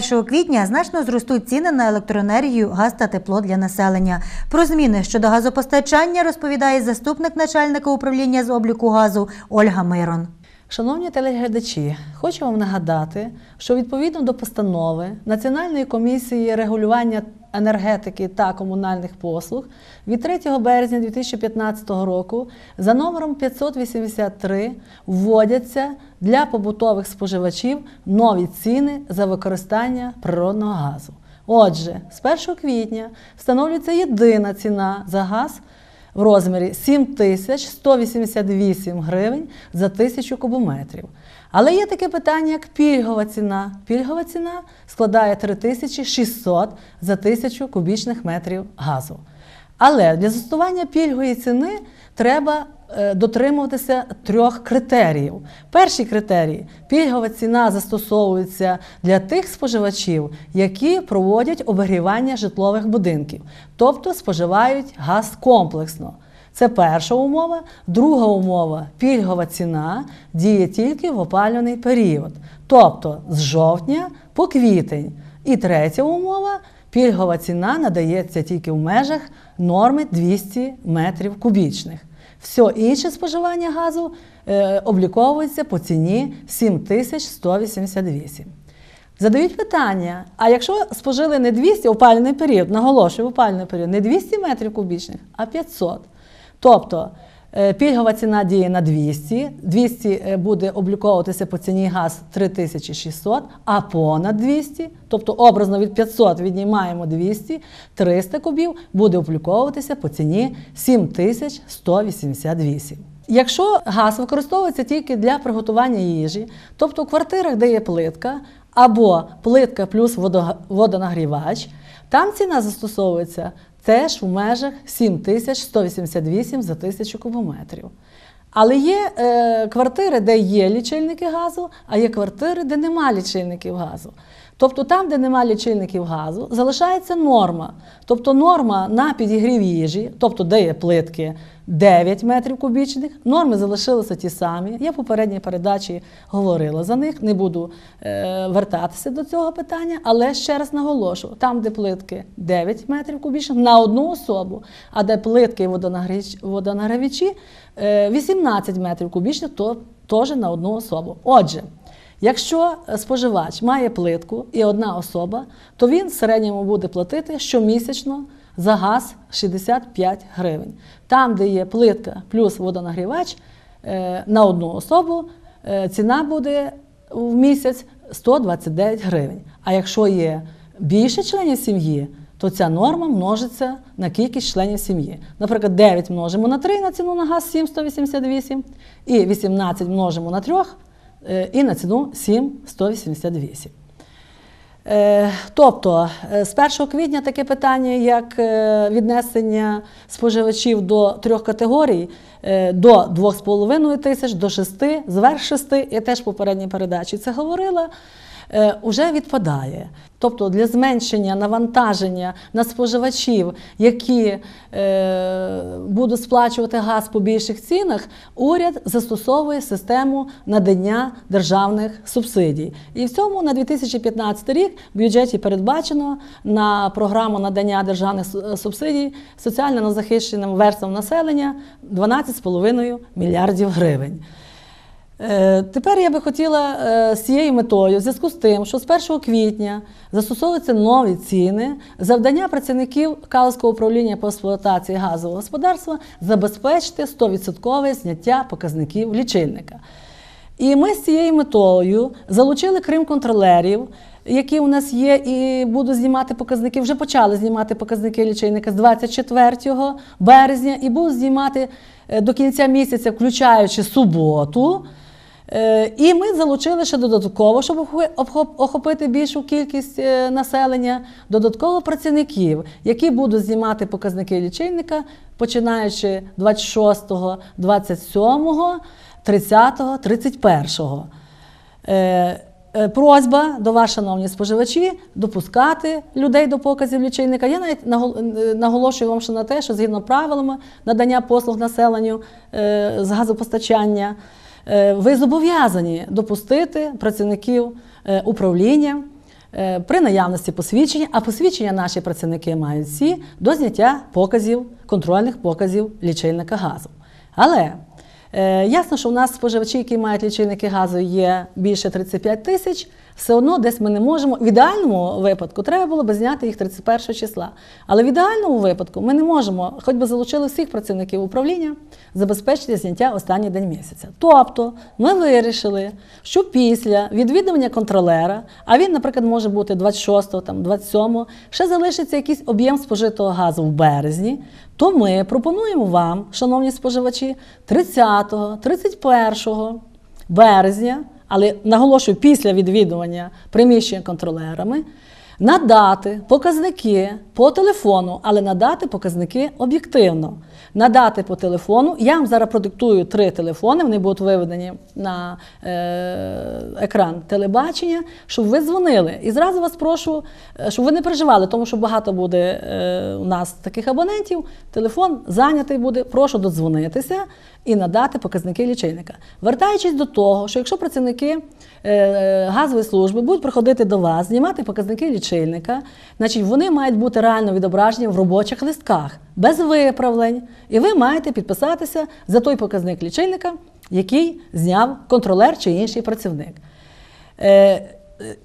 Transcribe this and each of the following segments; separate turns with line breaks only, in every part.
З 1 квітня значно зростуть ціни на електроенергію, газ та тепло для населення. Про зміни щодо газопостачання розповідає заступник начальника управління з обліку газу Ольга Мирон.
Шановні телеглядачі, хочу вам нагадати, що відповідно до постанови Національної комісії регулювання енергетики та комунальних послуг від 3 березня 2015 року за номером 583 вводяться для побутових споживачів нові ціни за використання природного газу. Отже, з 1 квітня встановлюється єдина ціна за газ в розмірі 7188 гривень за тисячу кубометрів. Але є таке питання, як пільгова ціна. Пільгова ціна складає 3600 за тисячу кубічних метрів газу. Але для застосування пільгової ціни треба е, дотримуватися трьох критеріїв. Перший критерій пільгова ціна застосовується для тих споживачів, які проводять обігрівання житлових будинків, тобто споживають газ комплексно. Це перша умова. Друга умова пільгова ціна діє тільки в опалюваний період, тобто з жовтня по квітень. І третя умова пільгова ціна надається тільки в межах норми 200 метрів кубічних. Все інше споживання газу е, обліковується по ціні 7188. Задають питання: а якщо спожили не 200 опалювальний період, наголошую, опалювальний період, не 200 метрів кубічних, а 500. Тобто е, пільгова ціна діє на 200, 200 е, буде обліковуватися по ціні газ 3600, а понад 200, тобто образно від 500 віднімаємо 200, 300 кубів буде обліковуватися по ціні 7188. Якщо газ використовується тільки для приготування їжі, тобто у квартирах, де є плитка, або плитка плюс водонагрівач, там ціна застосовується теж в межах 7188 за тисячу кубометрів. Але є е, квартири, де є лічильники газу, а є квартири, де нема лічильників газу. Тобто там, де нема лічильників газу, залишається норма. Тобто норма на підігрів їжі, тобто де є плитки 9 метрів кубічних, норми залишилися ті самі. Я в попередній передачі говорила за них, не буду е, вертатися до цього питання, але ще раз наголошу: там, де плитки 9 метрів кубічних на одну особу, а де плитки і водонагрівачі е, 18 метрів кубічних, то теж на одну особу. Отже, Якщо е, споживач має плитку і одна особа, то він в середньому буде платити щомісячно за газ 65 гривень. Там, де є плитка плюс водонагрівач е, на одну особу, е, ціна буде в місяць 129 гривень. А якщо є більше членів сім'ї, то ця норма множиться на кількість членів сім'ї. Наприклад, 9 множимо на 3 на ціну на газ 7,188 і 18 множимо на 3 е, і на ціну 7,188. Е, Тобто е, з 1 квітня таке питання, як е, віднесення споживачів до трьох категорій, е, до 2,5 тисяч, до 6, зверх 6, я теж в попередній передачі це говорила, е, уже відпадає. Тобто для зменшення навантаження на споживачів, які е, будуть сплачувати газ по більших цінах, уряд застосовує систему надання державних субсидій. І в цьому на 2015 рік в бюджеті передбачено на програму надання державних субсидій соціально незахищеним верствам населення 12,5 мільярдів гривень. Е, Тепер я би хотіла е, з цією метою, в зв'язку з тим, що з 1 квітня застосовуються нові ціни, завдання працівників Калського управління по експлуатації газового господарства забезпечити 100% зняття показників лічильника. І ми з цією метою залучили крім контролерів, які у нас є, і будуть знімати показники. Вже почали знімати показники лічильника з 24 березня і будуть знімати е, до кінця місяця, включаючи суботу. Е, І ми залучили ще додатково, щоб охопи- охопити більшу кількість е, населення, додатково працівників, які будуть знімати показники лічильника, починаючи 26, 27, 30, 31. Е, е, Просьба до вас, шановні споживачі, допускати людей до показів лічильника. Я навіть е, наголошую вам ще на те, що згідно правилами надання послуг населенню з газопостачання, ви зобов'язані допустити працівників е, управління е, при наявності посвідчення, а посвідчення наші працівники мають всі до зняття показів, контрольних показів лічильника газу. Але е, ясно, що у нас споживачі, які мають лічильники газу, є більше 35 тисяч. Все одно десь ми не можемо. В ідеальному випадку треба було б зняти їх 31 числа. Але в ідеальному випадку ми не можемо, хоч би залучили всіх працівників управління, забезпечити зняття останній день місяця. Тобто ми вирішили, що після відвідування контролера, а він, наприклад, може бути 26-го, там, 27-го, ще залишиться якийсь об'єм спожитого газу в березні, то ми пропонуємо вам, шановні споживачі, 30-го, 31-го березня, але наголошую, після відвідування приміщення контролерами, надати показники по телефону, але надати показники об'єктивно. Надати по телефону. Я вам зараз продиктую три телефони, вони будуть виведені на е, екран телебачення, щоб ви дзвонили. І зразу вас прошу, е, щоб ви не переживали, тому що багато буде е, у нас таких абонентів. Телефон зайнятий буде. Прошу додзвонитися і надати показники лічильника. Вертаючись до того, що якщо працівники е, газової служби будуть приходити до вас, знімати показники лічильника, значить вони мають бути реально відображені в робочих листках, без виправлень. І ви маєте підписатися за той показник лічильника, який зняв контролер чи інший працівник. Е,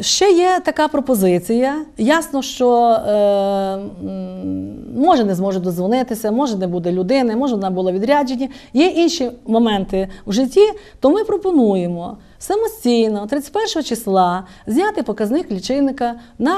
Ще є така пропозиція. Ясно, що е, може не зможе дозвонитися, може не буде людини, може вона була відряджені. Є інші моменти в житті, то ми пропонуємо самостійно 31 числа зняти показник лічильника на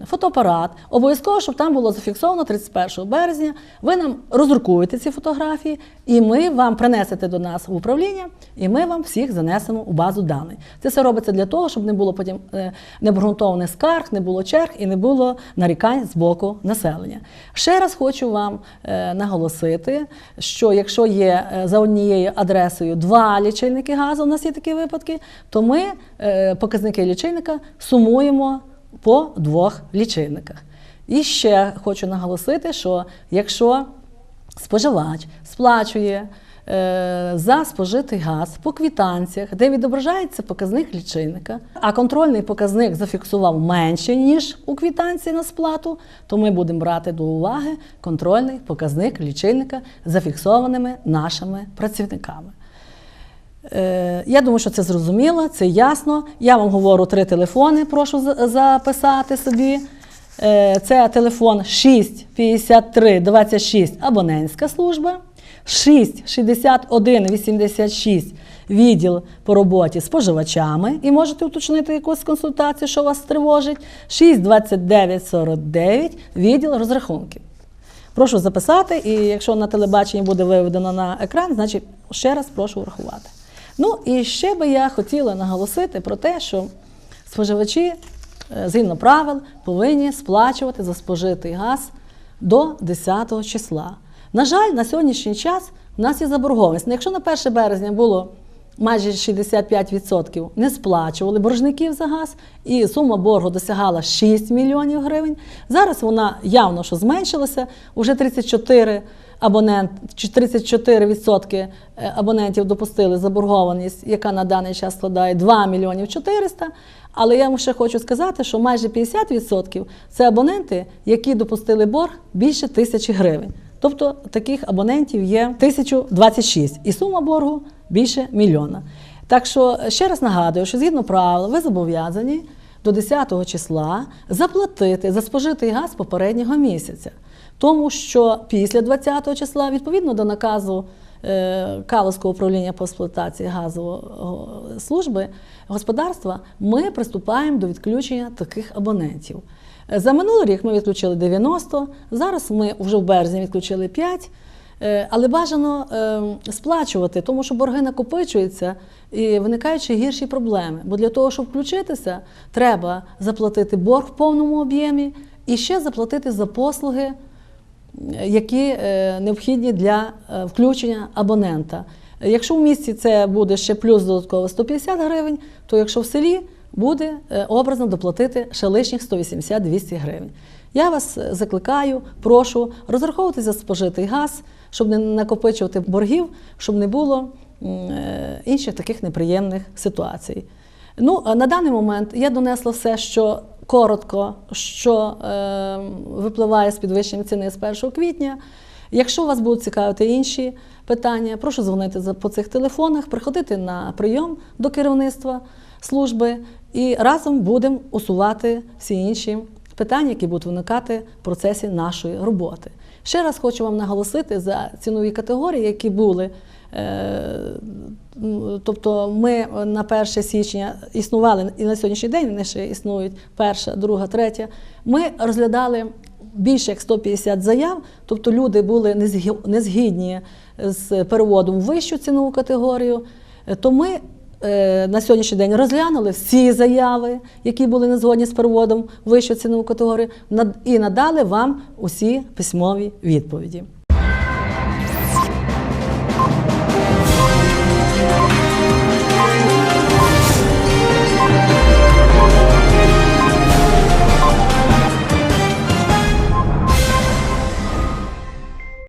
е, фотоапарат. Обов'язково, щоб там було зафіксовано 31 березня. Ви нам роздрукуєте ці фотографії, і ми вам принесете до нас в управління, і ми вам всіх занесемо у базу даних. Це все робиться для того, щоб не було потім е, необґрунтованих скарг, не було черг і не було нарікань з боку населення. Ще раз хочу вам е, наголосити, що якщо є е, за однією адресою два лічильники газу, нас є такі випадки, то ми е, показники лічильника сумуємо по двох лічильниках. І ще хочу наголосити, що якщо споживач сплачує е, за спожитий газ по квітанціях, де відображається показник лічильника, а контрольний показник зафіксував менше, ніж у квітанції на сплату, то ми будемо брати до уваги контрольний показник лічильника зафіксованими нашими працівниками. Е, Я думаю, що це зрозуміло, це ясно. Я вам говорю три телефони, прошу записати собі. Е, Це телефон 6 53 26 абонентська служба, 6 61 86 відділ по роботі з споживачами і можете уточнити якусь консультацію, що вас тривожить. 6 29 49 відділ розрахунків. Прошу записати, і якщо на телебаченні буде виведено на екран, значить ще раз прошу врахувати. Ну і ще би я хотіла наголосити про те, що споживачі е, згідно правил повинні сплачувати за спожитий газ до 10 числа. На жаль, на сьогоднішній час в нас є заборгованість. Ну, Якщо на 1 березня було майже 65% не сплачували боржників за газ, і сума боргу досягала 6 мільйонів гривень. Зараз вона явно що зменшилася. Уже 34 абонент, 34% е, абонентів допустили заборгованість, яка на даний час складає 2 мільйонів 400. Але я вам ще хочу сказати, що майже 50% це абоненти, які допустили борг більше тисячі гривень. Тобто таких абонентів є 1026 і сума боргу більше мільйона. Так що ще раз нагадую, що згідно правил ви зобов'язані до 10 числа заплатити за спожитий газ попереднього місяця. Тому що після 20 числа, відповідно до наказу е, Каловського управління по експлуатації газової служби господарства, ми приступаємо до відключення таких абонентів. Е, За минулий рік ми відключили 90, зараз ми вже в березні відключили 5. Е, Але бажано е, сплачувати, тому що борги накопичуються і виникають ще гірші проблеми. Бо для того, щоб включитися, треба заплатити борг в повному об'ємі і ще заплатити за послуги, е, які е, необхідні для включення абонента. Якщо в місті це буде ще плюс додатково 150 гривень, то якщо в селі буде образно доплатити ще лишніх 180-200 гривень. Я вас закликаю, прошу розраховувати за спожитий газ, щоб не накопичувати боргів, щоб не було е, інших таких неприємних ситуацій. Ну, на даний момент я донесла все, що коротко, що е, випливає з підвищенням ціни з 1 квітня. Якщо вас будуть цікавити інші питання, прошу дзвонити по цих телефонах, приходити на прийом до керівництва служби і разом будемо усувати всі інші питання, які будуть виникати в процесі нашої роботи. Ще раз хочу вам наголосити за цінові категорії, які були. Е, Тобто ми на 1 січня існували і на сьогоднішній день вони ще існують перша, друга, третя. Ми розглядали більше як 150 заяв, тобто люди були незгідні з переводом в вищу цінову категорію. Е, То ми на сьогоднішній день розглянули всі заяви, які були не згодні з переводом вищої цінову категорію, і надали вам усі письмові відповіді.